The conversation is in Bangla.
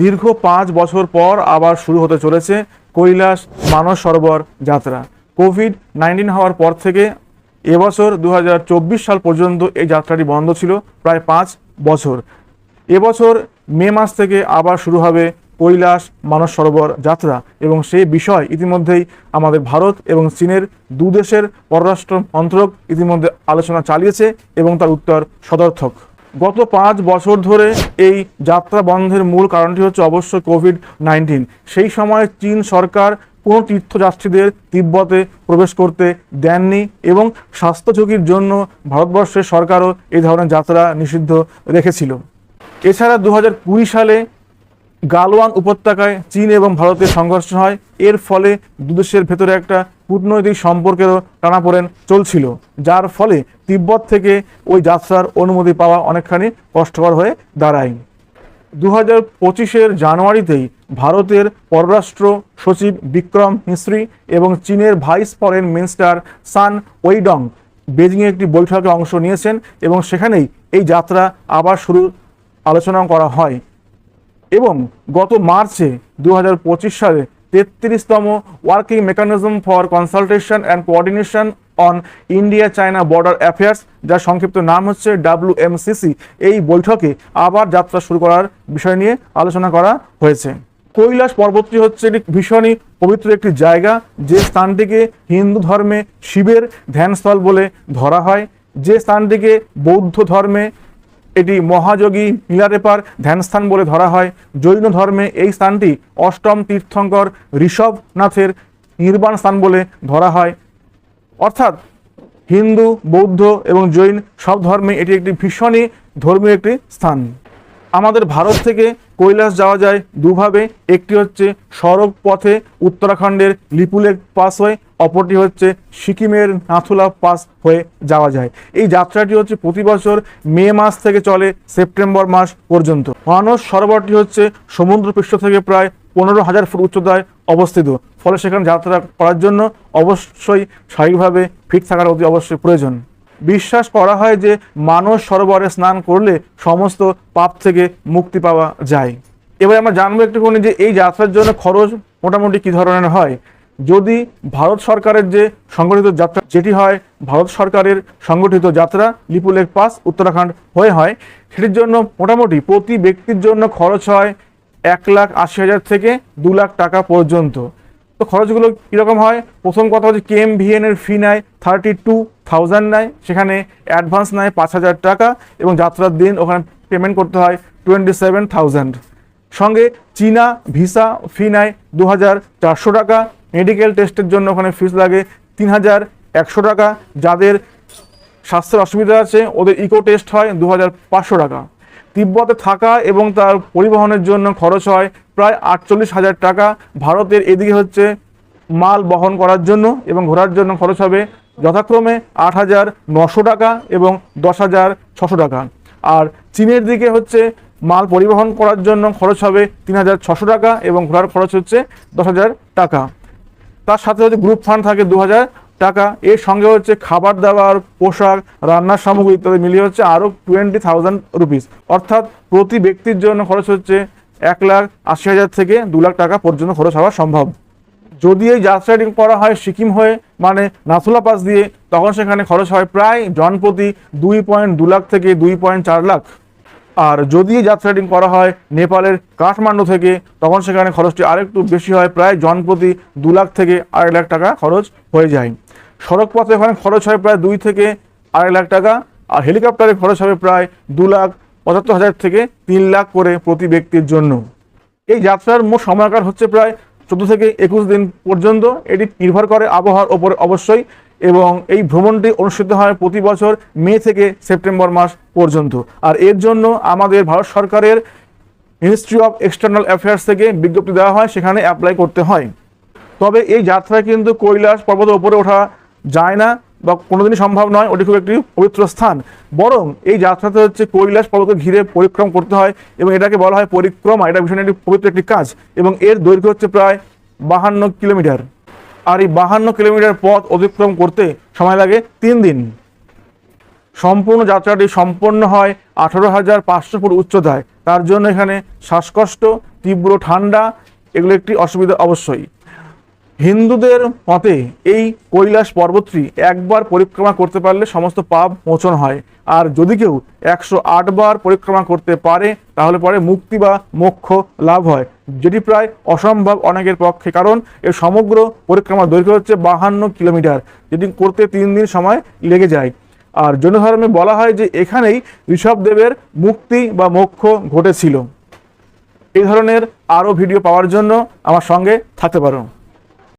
দীর্ঘ পাঁচ বছর পর আবার শুরু হতে চলেছে কৈলাস মানস সরোবর যাত্রা। কোভিড নাইন্টিন হওয়ার পর থেকে এবছর দু হাজার চব্বিশ সাল পর্যন্ত এই যাত্রাটি বন্ধ ছিল প্রায় পাঁচ বছর। এবছর মে মাস থেকে আবার শুরু হবে কৈলাস মানস সরোবর যাত্রা এবং সেই বিষয় ইতিমধ্যেই আমাদের ভারত এবং চীনের দু দেশের পররাষ্ট্র মন্ত্রক ইতিমধ্যে আলোচনা চালিয়েছে এবং তার উত্তর সদর্থক। গত পাঁচ বছর ধরে এই যাত্রা বন্ধের মূল কারণটি হচ্ছে অবশ্য কোভিড নাইন্টিন সেই সময় চীন সরকার কোনো তীর্থযাত্রীদের তিব্বতে প্রবেশ করতে দেননি এবং স্বাস্থ্য ঝুঁকির জন্য ভারতবর্ষের সরকারও এই ধরনের যাত্রা নিষিদ্ধ রেখেছিল। এছাড়া দু সালে গালওয়ান উপত্যকায় চীন এবং ভারতের সংঘর্ষ হয়। এর ফলে দুদেশের ভেতরে একটা কূটনৈতিক সম্পর্কেরও টানাপোড়েন চলছিল, যার ফলে তিব্বত থেকে ওই যাত্রার অনুমতি পাওয়া অনেকখানি কষ্টকর হয়ে দাঁড়ায়। দু হাজার পঁচিশের জানুয়ারিতেই ভারতের পররাষ্ট্র সচিব বিক্রম মিশ্রি এবং চীনের vice foreign minister Sun Weidong বেজিংয়ে একটি বৈঠকে অংশ নিয়েছেন এবং সেখানেই এই যাত্রা আবার শুরু আলোচনা করা হয়। এবং গত মার্চে দু হাজার পঁচিশ সালে তেত্রিশতম working mechanism for consultation and coordination on India China border affairs, যার সংক্ষিপ্ত নাম হচ্ছে ডাব্লিউএমসিসি এই বৈঠকে আবার যাত্রা শুরু করার বিষয় নিয়ে আলোচনা করা হয়েছে। কৈলাস পর্বতটি হচ্ছে একটি ভীষণই পবিত্র একটি জায়গা, যে স্থানটিকে হিন্দু ধর্মে শিবের ধ্যানস্থল বলে ধরা হয়, যে স্থানটিকে বৌদ্ধ ধর্মে এটি মহাযোগী নীলারেপার ধ্যানস্থান বলে ধরা হয়। জৈন ধর্মে এই স্থানটি অষ্টম তীর্থঙ্কর ঋষভনাথের নির্বাণ স্থান বলে ধরা হয়। অর্থাৎ হিন্দু, বৌদ্ধ এবং জৈন সব ধর্মে এটি একটি ভীষণই ধর্মীয় একটি স্থান। আমাদের ভারত থেকে কৈলাস যাওয়া যায়। দুভাবে, একটি হচ্ছে সড়ক পথে উত্তরাখণ্ডের লিপুলেক পাস হয়ে, অপরটি হচ্ছে সিকিমের নাথুলা পাস হয়ে যাওয়া যায়। এই যাত্রাটি হচ্ছে প্রতি বছর মে মাস থেকে চলে সেপ্টেম্বর মাস পর্যন্ত। মানস সরোবরটি হচ্ছে সমুদ্রপৃষ্ঠ থেকে প্রায় পনেরো হাজার ফুট উচ্চতায় অবস্থিত। ফলে সেখানে যাত্রা করার জন্য অবশ্যই শারীরিকভাবে ফিট থাকার অতি অবশ্যই প্রয়োজন। বিশ্বাস করা হয় যে মানস সরোবরে স্নান করলে সমস্ত পাপ থেকে মুক্তি পাওয়া যায়। এবার আমরা জানব একটুখানি যে এই যাত্রার জন্য খরচ মোটামুটি কী ধরনের হয়। যদি ভারত সরকারের যে সংগঠিত যাত্রা যেটি হয়, ভারত সরকারের সংগঠিত যাত্রা লিপুলেক পাস উত্তরাখণ্ড হয়ে হয়, সেটির জন্য মোটামুটি প্রতি ব্যক্তির জন্য খরচ হয় এক লাখ আশি হাজার থেকে দু লাখ টাকা পর্যন্ত। তো খরচগুলো কীরকম হয়? প্রথম কথা হচ্ছে কেএম ভিএন এর ফি নেয় থার্টি টু থাউজেন্ড নেয়, সেখানে অ্যাডভান্স নেয় পাঁচ হাজার টাকা এবং যাত্রার দিন ওখানে পেমেন্ট করতে হয় টোয়েন্টি সেভেন থাউজেন্ড সঙ্গে চীনা ভিসা ফি নেয় দু হাজার চারশো টাকা মেডিকেল টেস্টের জন্য ওখানে ফিস লাগে তিন হাজার একশো টাকা, যাদের স্বাস্থ্যের অসুবিধা আছে ওদের ইকো টেস্ট হয় দু হাজার পাঁচশো টাকা। তিব্বতে থাকা এবং তার পরিবহনের জন্য খরচ হয় প্রায় আটচল্লিশ হাজার টাকা ভারতের এদিকে হচ্ছে মাল বহন করার জন্য এবং ঘোরার জন্য খরচ হবে যথাক্রমে আট হাজার নশো টাকা এবং দশ হাজার ছশো টাকা। আর চীনের দিকে হচ্ছে মাল পরিবহন করার জন্য খরচ হবে তিন হাজার ছশো টাকা এবং ঘোরার খরচ হচ্ছে দশ হাজার টাকা। তার সাথে হচ্ছে গ্রুপ ফান্ড থাকে দু হাজার টাকা। এর সঙ্গে হচ্ছে খাবার দাবার, পোশাক, রান্নার সামগ্রী ইত্যাদি মিলিয়ে হচ্ছে আরও টোয়েন্টি থাউজেন্ড রুপিস অর্থাৎ প্রতি ব্যক্তির জন্য খরচ হচ্ছে এক লাখ আশি হাজার থেকে দু লাখ টাকা পর্যন্ত খরচ হওয়া সম্ভব। যদি এই রাইডিং করা হয় সিকিম হয়ে মানে নাথুলা পাস দিয়ে, তখন সেখানে খরচ হয় প্রায় জনপ্রতি দুই পয়েন্ট দু লাখ থেকে দুই পয়েন্ট চার লাখ। আর যদি যাত্রাটি করা হয় নেপালের কাঠমান্ডু থেকে, তখন সেখানে খরচটি আরেকটু বেশি হয়, প্রায় জনপ্রতি দু লাখ থেকে আড়াই লাখ টাকা খরচ হয়ে যায়। সড়ক পথে ওখানে খরচ হয় প্রায় দুই থেকে আড়াই লাখ টাকা, আর হেলিকপ্টারে খরচ হবে প্রায় দু লাখ পঁচাত্তর হাজার থেকে তিন লাখ করে প্রতি ব্যক্তির জন্য। এই যাত্রার মোট সময়কাল হচ্ছে প্রায় চোদ্দ থেকে একুশ দিন পর্যন্ত। এটি নির্ভর করে আবহাওয়ার ওপর অবশ্যই এবং এই ভ্রমণটি অনুষ্ঠিত হয় প্রতি বছর মে থেকে সেপ্টেম্বর মাস পর্যন্ত। আর এর জন্য আমাদের ভারত সরকারের মিনিস্ট্রি অফ এক্সটার্নাল অ্যাফেয়ার্স থেকে বিজ্ঞপ্তি দেওয়া হয়, সেখানে অ্যাপ্লাই করতে হয়। তবে এই যাত্রায় কিন্তু কৈলাস পর্বতের উপরে ওঠা যায় না। বা কোনোদিনই সম্ভব নয়, ওটি খুব একটি পবিত্র স্থান। বরং এই যাত্রাতে হচ্ছে কৈলাস পর্বতকে ঘিরে পরিক্রম করতে হয় এবং এটাকে বলা হয় পরিক্রমা। এটা ভীষণ একটি পবিত্র একটি কাজ এবং এর দৈর্ঘ্য হচ্ছে প্রায় বাহান্ন কিলোমিটার। আর এই বাহান্ন কিলোমিটার পথ অতিক্রম করতে সময় লাগে তিন দিন। সম্পূর্ণ যাত্রাটি সম্পন্ন হয় আঠারো হাজার পাঁচশো ফুট উচ্চতায়। তার জন্য এখানে শ্বাসকষ্ট, তীব্র ঠান্ডা, এগুলো একটি অসুবিধা অবশ্যই। হিন্দুদের মতে এই কৈলাস পর্বতটি একবার পরিক্রমা করতে পারলে সমস্ত পাপ মোচন হয়। আর যদি কেউ একশো বার পরিক্রমা করতে পারে, তাহলে পরে মুক্তি বা মোক্ষ লাভ হয়, যেটি প্রায় অসম্ভব অনেকের পক্ষে। কারণ এর সমগ্র পরিক্রমার দৈর্ঘ্য হচ্ছে বাহান্ন কিলোমিটার, যেটি করতে তিন দিন সময় লেগে যায়। আর জৈন ধর্মে বলা হয় যে এখানেই ঋষভদেবের মুক্তি বা মোক্ষ ঘটেছিল। এই ধরনের আরও ভিডিও পাওয়ার জন্য আমার সঙ্গে থাকতে পারো।